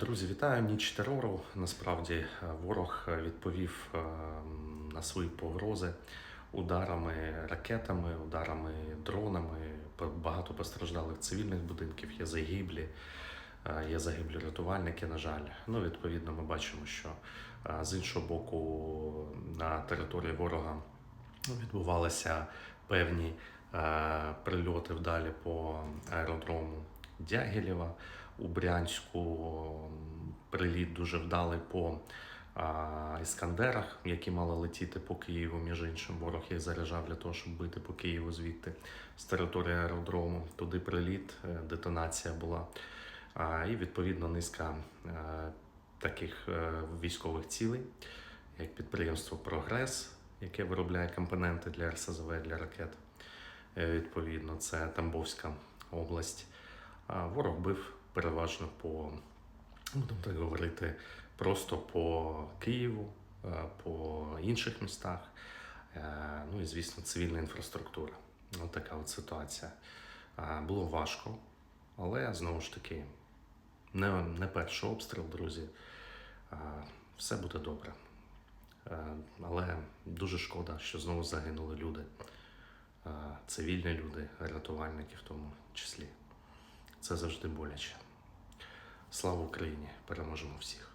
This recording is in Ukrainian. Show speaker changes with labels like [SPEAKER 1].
[SPEAKER 1] Друзі, вітаю! Ніч терору. Насправді е, ворог е, відповів е, на свої погрози ударами ракетами, ударами дронами. Багато постраждалих цивільних будинків, є загиблі, є загиблі рятувальники, на жаль. Ну, відповідно, ми бачимо, що з іншого боку на території ворога відбувалися певні прильоти вдалі по аеродрому Дягілєва у Брянську. Приліт дуже вдалий по а, іскандерах, які мали летіти по Києву. Між іншим, ворог їх заряджав для того, щоб бити по Києву звідти з території аеродрому. Туди приліт, е, детонація була. А, і відповідно низка е, таких е, військових цілей, як підприємство Прогрес, яке виробляє компоненти для РСЗВ для ракет. Відповідно, це Тамбовська область. Ворог бив переважно по, будемо так говорити, просто по Києву, е, по інших містах. Е, Ну і, звісно, цивільна інфраструктура. Ось така от ситуація. Е, Було важко, але знову ж таки, не, не перший обстріл, друзі. Все буде добре. Але дуже шкода, що знову загинули люди, цивільні люди, рятувальники в тому числі. Це завжди боляче. Слава Україні! Переможемо всіх!